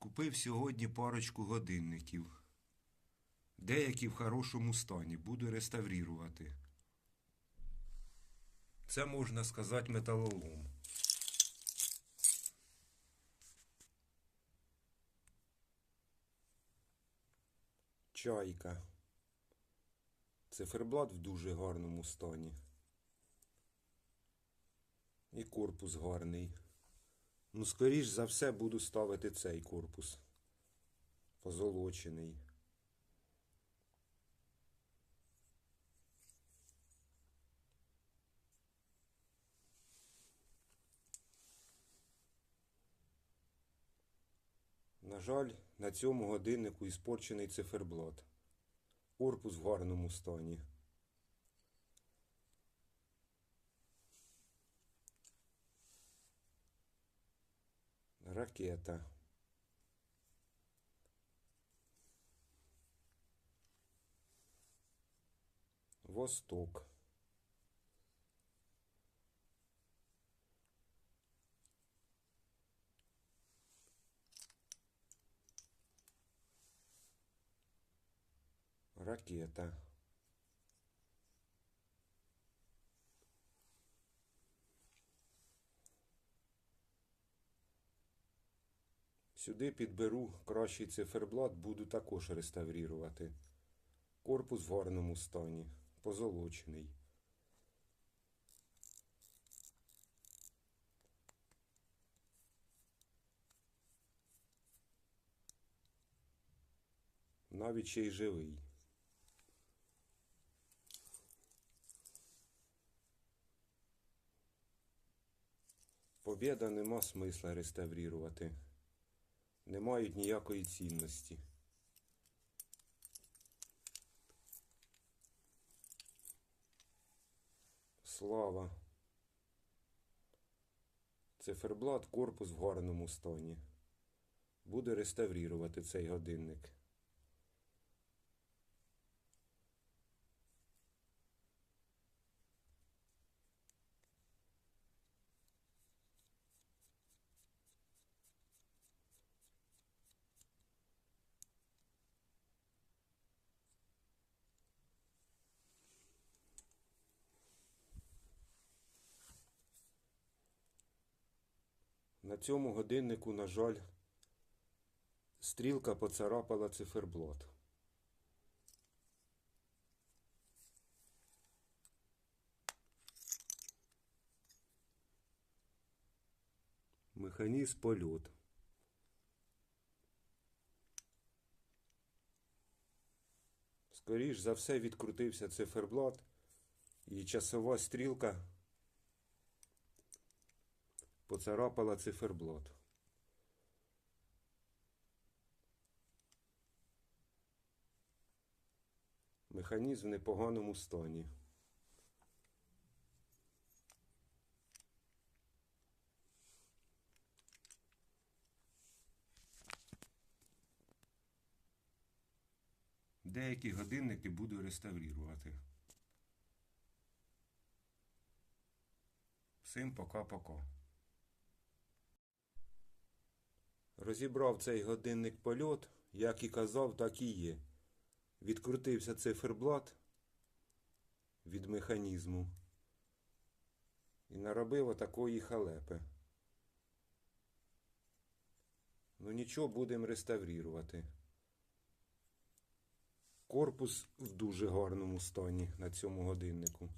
Купив сьогодні парочку годинників. Деякі в хорошому стані. Буду реставрувати. Це можна сказати металолом. Чайка. Циферблат в дуже гарному стані. І корпус гарний. Ну, скоріш за все, буду ставити цей корпус. Позолочений. На жаль, на цьому годиннику іспорчений циферблат. Корпус в гарному стані. Ракета. Восток. Ракета. Сюди підберу кращий циферблат, буду також реставрувати. Корпус в гарному стані, позолочений. Навіть ще й живий. Побєда нема смисла реставрувати. Не мають ніякої цінності. Слава. Циферблат, корпус в гарному стані. Буде реставрувати цей годинник. На цьому годиннику, на жаль, стрілка поцарапала циферблат. Механізм польот. Скоріш за все відкрутився циферблат і часова стрілка поцарапала циферблат. Механізм в непоганому стані. Деякі годинники буду реставрувати. Всім пока-пока. Розібрав цей годинник польот, як і казав, так і є. Відкрутився циферблат від механізму і наробив отакої халепи. Ну нічого, будемо реставрувати. Корпус в дуже гарному стані на цьому годиннику.